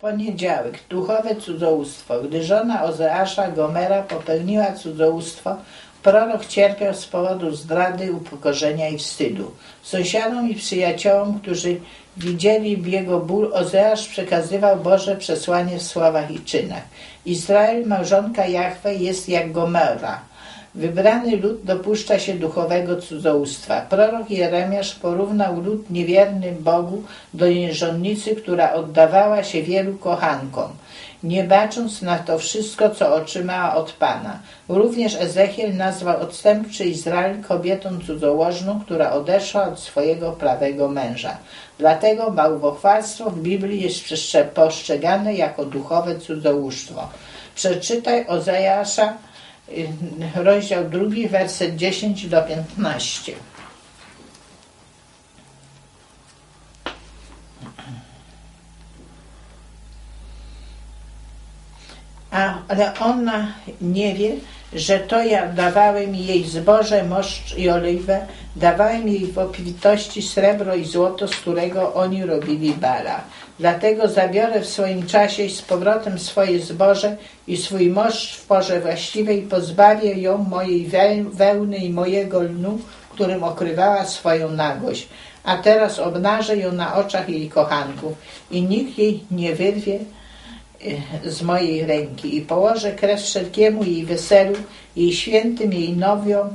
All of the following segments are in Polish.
Poniedziałek, duchowe cudzołóstwo. Gdy żona Ozeasza, Gomera, popełniła cudzołóstwo, prorok cierpiał z powodu zdrady, upokorzenia i wstydu. Sąsiadom i przyjaciołom, którzy widzieli jego ból, Ozeasz przekazywał Boże przesłanie w słowach i czynach. Izrael, małżonka Jahwe, jest jak Gomera. Wybrany lud dopuszcza się duchowego cudzołóstwa. Prorok Jeremiasz porównał lud niewierny Bogu do niżonnicy, która oddawała się wielu kochankom, nie bacząc na to wszystko, co otrzymała od Pana. Również Ezechiel nazwał odstępczy Izrael kobietą cudzołożną, która odeszła od swojego prawego męża. Dlatego bałwochwalstwo w Biblii jest postrzegane jako duchowe cudzołóstwo. Przeczytaj Ozajasza rozdział drugi, werset 10 do 15. A, ale ona nie wie, że to ja dawałem jej zboże, moszcz i oliwę, dawałem jej w obfitości srebro i złoto, z którego oni robili bala. Dlatego zabiorę w swoim czasie z powrotem swoje zboże i swój moszcz w porze właściwej pozbawię ją mojej wełny i mojego lnu, którym okrywała swoją nagość. A teraz obnażę ją na oczach jej kochanków i nikt jej nie wyrwie z mojej ręki i położę kres wszelkiemu jej weselu, jej świętym, jej nowiom,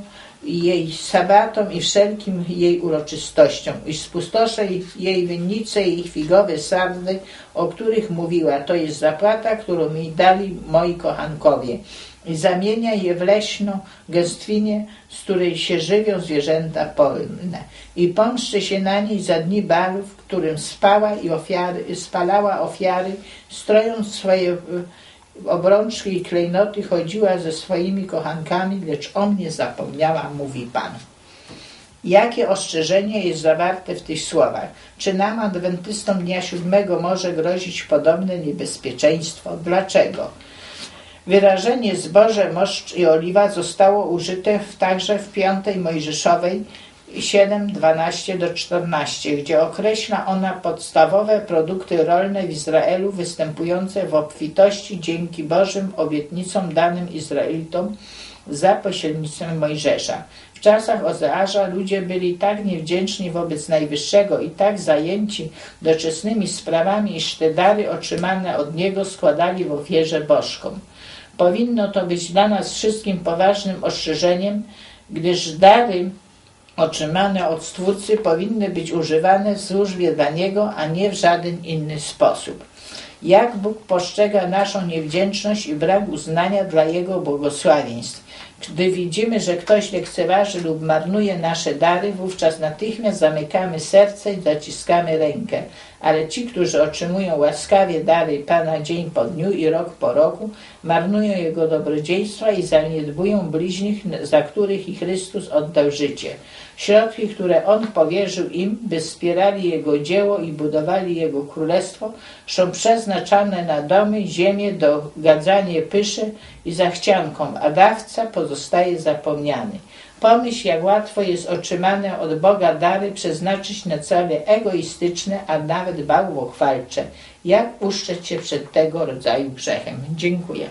jej sabatom i wszelkim jej uroczystościom i spustoszę jej winnice i figowe sarny, o których mówiła. To jest zapłata, którą mi dali moi kochankowie. I zamienia je w leśną gęstwinię, z której się żywią zwierzęta polne. I pomszczy się na niej za dni balów, którym spała i ofiary, spalała ofiary, strojąc swoje obrączki i klejnoty chodziła ze swoimi kochankami, lecz o mnie zapomniała, mówi Pan. Jakie ostrzeżenie jest zawarte w tych słowach? Czy nam, adwentystom dnia siódmego, może grozić podobne niebezpieczeństwo? Dlaczego? Wyrażenie zboże, moszcz i oliwa zostało użyte także w piątej Mojżeszowej 7, 12 do 14, gdzie określa ona podstawowe produkty rolne w Izraelu występujące w obfitości dzięki Bożym obietnicom danym Izraelitom za pośrednictwem Mojżesza. W czasach Ozeasza ludzie byli tak niewdzięczni wobec Najwyższego i tak zajęci doczesnymi sprawami, iż te dary otrzymane od Niego składali w ofierze bożkom. Powinno to być dla nas wszystkim poważnym ostrzeżeniem, gdyż dary otrzymane od Stwórcy powinny być używane w służbie dla Niego, a nie w żaden inny sposób. Jak Bóg postrzega naszą niewdzięczność i brak uznania dla Jego błogosławieństw. Gdy widzimy, że ktoś lekceważy lub marnuje nasze dary, wówczas natychmiast zamykamy serce i zaciskamy rękę. Ale ci, którzy otrzymują łaskawie dary Pana dzień po dniu i rok po roku, marnują Jego dobrodziejstwa i zaniedbują bliźnich, za których i Chrystus oddał życie. Środki, które On powierzył im, by wspierali Jego dzieło i budowali Jego królestwo, są przeznaczane na domy, ziemię, dogadzanie pysze i zachciankom, a dawca pozostaje zapomniany. Pomyśl, jak łatwo jest otrzymane od Boga dary przeznaczyć na cele egoistyczne, a nawet bałwochwalcze. Jak uszczeć się przed tego rodzaju grzechem? Dziękuję.